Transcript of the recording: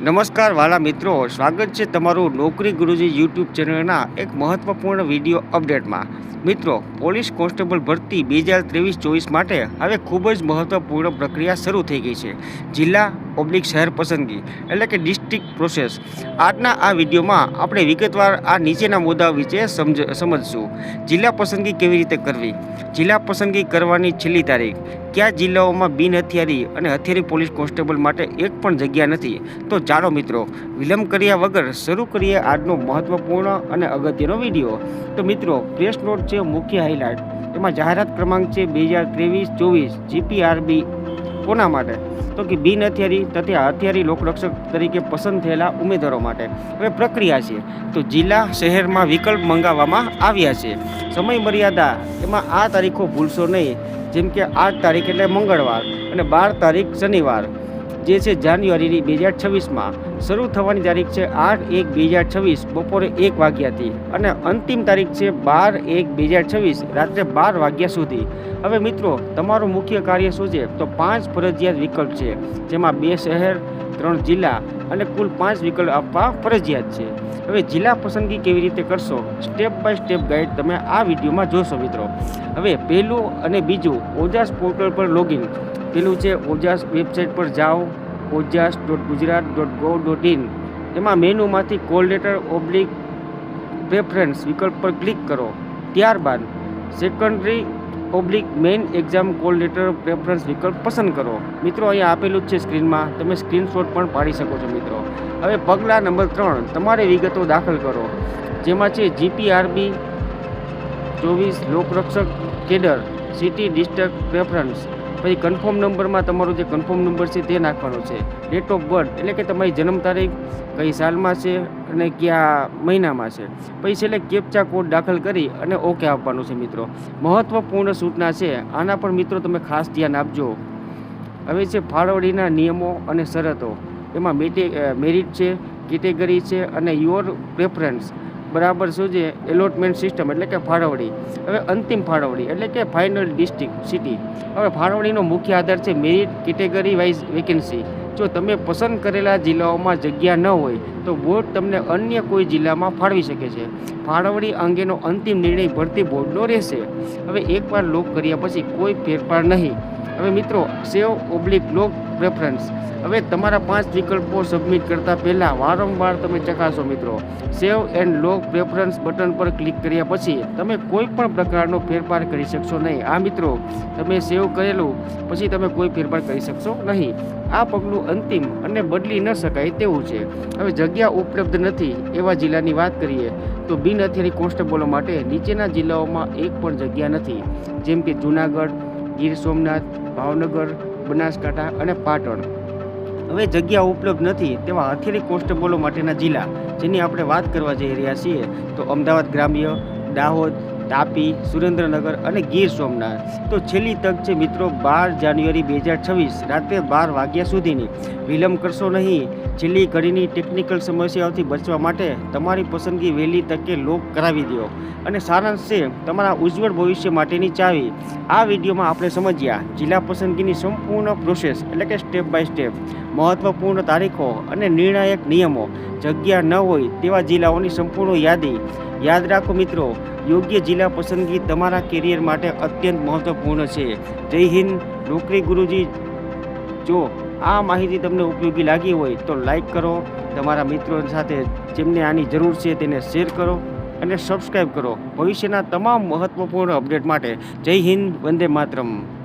નમસ્કાર વાલા મિત્રો, સ્વાગત છે તમારું નોકરી ગુરુજી યુટ્યુબ ચેનલના એક મહત્વપૂર્ણ વીડિયો અપડેટમાં. મિત્રો, પોલીસ કોન્સ્ટેબલ ભરતી બે હજાર ત્રેવીસ ચોવીસ માટે હવે ખૂબ જ મહત્વપૂર્ણ પ્રક્રિયા શરૂ થઈ ગઈ છે. જિલ્લા ઓબ્લિક શહેર પસંદગી, એટલે કે ડિસ્ટ્રિક્ટ પ્રોસેસ. આજના આ વિડીયોમાં આપણે વિગતવાર આ નીચેના મુદ્દા વિશે સમજ, સમજશું. જિલ્લા પસંદગી કેવી રીતે કરવી? જિલ્લા પસંદગી કરવાની છેલ્લી તારીખ. કયા જિલ્લાઓમાં બિન હથિયારી અને હથિયારી પોલીસ કોન્સ્ટેબલ માટે એક પણ જગ્યા નથી? તો ચાલો મિત્રો, વિલંબ કર્યા વગર શરૂ કરીએ આજનો મહત્વપૂર્ણ અને અગત્યનો વીડિયો. તો મિત્રો, પ્રેસ નોટ છે મુખ્ય હાઇલાઇટ એમાં જાહેરાત ક્રમાંક છે બે હજાર ત્રેવીસ ચોવીસ જીપીઆરબી કોના માટે? તો કે બિન હથિયારી તથા હથિયારી લોકરક્ષક તરીકે પસંદ થયેલા ઉમેદવારો માટે. હવે પ્રક્રિયા છે. તો જિલ્લા શહેરમાં વિકલ્પ મંગાવવામાં આવ્યા છે. સમય મર્યાદા, એમાં આ તારીખો ભૂલશો નહીં. જેમ કે આઠ તારીખ એટલે મંગળવાર અને બાર તારીખ શનિવાર. જે છે જાન્યુઆરીની બે હજાર છવ્વીસમાં. શરૂ થવાની તારીખ છે આઠ એક બે હજાર છવ્વીસ, બપોરે એક વાગ્યાથી. અને અંતિમ તારીખ છે બાર એક બે હજાર છવ્વીસ, રાત્રે બાર વાગ્યા સુધી. હવે મિત્રો, તમારું મુખ્ય કાર્ય શું છે? તો પાંચ ફરજિયાત વિકલ્પ છે, જેમાં બે શહેર, ત્રણ જિલ્લા અને કુલ પાંચ વિકલ્પ આપવા ફરજિયાત છે. હવે જિલ્લા પસંદગી કેવી રીતે કરશો? સ્ટેપ બાય સ્ટેપ ગાઈડ તમે આ વિડીયોમાં જોશો મિત્રો. હવે પહેલું અને બીજું ઓજાસ પોર્ટલ પર લોગિન. પેલું છે ઓજાસ વેબસાઇટ પર જાઓ Ojas dot Gujarat dot gov dot in એમાં મેનુમાંથી કોલ લેટર ઓબ્લિક પ્રેફરન્સ વિકલ્પ પર ક્લિક કરો. ત્યારબાદ secondary oblique main exam call letter preference વિકલ્પ પસંદ કરો. મિત્રો, અહીંયા આપેલું જ છે સ્ક્રીનમાં. તમે સ્ક્રીનશોટ પણ પાડી શકો છો, મિત્રો. હવે પગલાં નંબર ત્રણ. તમારે વિગતો દાખલ કરો. જેમાં છે જીપીઆરબી ચોવીસ, લોકરક્ષક, કેડર સિટી ડિસ્ટ્રિક્ટ પ્રેફરન્સ પછી કન્ફર્મ નંબરમાં તમારો જે કન્ફર્મ નંબર છે તે નાખવાનો છે. ડેટ ઓફ બર્થ એટલે કે તમારી જન્મ તારીખ, કઈ સાલમાં છે અને કયા મહિનામાં છે. પછી છેલ્લે કેપ્ચા કોડ દાખલ કરી અને ઓકે આપવાનું છે મિત્રો. મહત્ત્વપૂર્ણ સૂચના છે, આના પર મિત્રો તમે ખાસ ધ્યાન આપજો. હવે છે ફાળવણીના નિયમો અને શરતો. એમાં મેટે મેરિટ છે કેટેગરી છે અને યોર પ્રેફરન્સ બરાબર શું છે? એલોટમેન્ટ સિસ્ટમ એટલે કે ફાળવણી. હવે અંતિમ ફાળવણી એટલે કે ફાઇનલ ડિસ્ટ્રિક્ટ સિટી હવે ફાળવણીનો મુખ્ય આધાર છે મેરિટ કેટેગરી વાઇઝ વેકેન્સી જો તમે પસંદ કરેલા જિલ્લાઓમાં જગ્યા ન હોય, તો બોર્ડ તમને અન્ય કોઈ જિલ્લામાં ફાળવી શકે છે. ફાળવણી અંગેનો અંતિમ નિર્ણય ભરતી બોર્ડનો રહેશે. હવે એકવાર લોક કર્યા પછી કોઈ ફેરફાર નહીં. હવે મિત્રો, સેવ ઓબ્લિક લોક પ્રેફરન્સ હવે તમારા પાંચ વિકલ્પો સબમિટ કરતાં પહેલાં વારંવાર તમે ચકાસો મિત્રો. Save and lock preference button પર ક્લિક કર્યા પછી તમે કોઈ પણ પ્રકારનો ફેરફાર કરી શકશો નહીં. આ મિત્રો, તમે સેવ કરેલું પછી તમે કોઈ ફેરફાર કરી શકશો નહીં. આ પગલું અંતિમ અને બદલી ન શકાય તેવું છે. હવે જગ્યા ઉપલબ્ધ નથી એવા જિલ્લાની વાત કરીએ તો બિન હથિયારી કોન્સ્ટેબલો માટે નીચેના જિલ્લાઓમાં એક પણ જગ્યા નથી. જેમ કે જુનાગઢ ગીર સોમનાથ, ભાવનગર, બનાસકાંઠા અને પાટણ. હવે જગ્યા ઉપલબ્ધ નથી તેવા હથિયારી કોન્સ્ટેબલો માટેના જિલ્લા જેની આપણે વાત કરવા જઈ રહ્યા છીએ તો અમદાવાદ ગ્રામ્ય, દાહોદ તાપી, સુરેન્દ્રનગર અને ગીર સોમનાથ. તો છેલ્લી તક છે મિત્રો બાર જાન્યુઆરી બે હજાર છવ્વીસ, રાત્રે બાર વાગ્યા સુધીની. વિલંબ કરશો નહીં. છેલ્લી ઘડીની ટેકનિકલ સમસ્યાઓથી બચવા માટે તમારી પસંદગી વહેલી તકે લોક કરાવી દો. અને સારાંશ છે, તમારા ઉજ્જવળ ભવિષ્ય માટેની ચાવી. આ વિડીયોમાં આપણે સમજ્યા, જિલ્લા પસંદગીની સંપૂર્ણ પ્રોસેસ એટલે કે સ્ટેપ બાય સ્ટેપ મહત્વપૂર્ણ તારીખો અને નિર્ણાયક નિયમો. જગ્યા ન હોય તેવા જિલ્લાઓની સંપૂર્ણ યાદી યાદ રાખો મિત્રો, યોગ્ય જિલ્લા પસંદગી તમારા કેરિયર માટે અત્યંત મહત્વપૂર્ણ છે. જય હિન્દ, નોકરી ગુરુજી. જો આ માહિતી તમને ઉપયોગી લાગી હોય તો લાઈક કરો, તમારા મિત્રો સાથે જેમને આની જરૂર છે તેને શેર કરો અને સબસ્ક્રાઈબ કરો. ભવિષ્યના તમામ મહત્વપૂર્ણ અપડેટ માટે જય હિન્દ, વંદે માતરમ.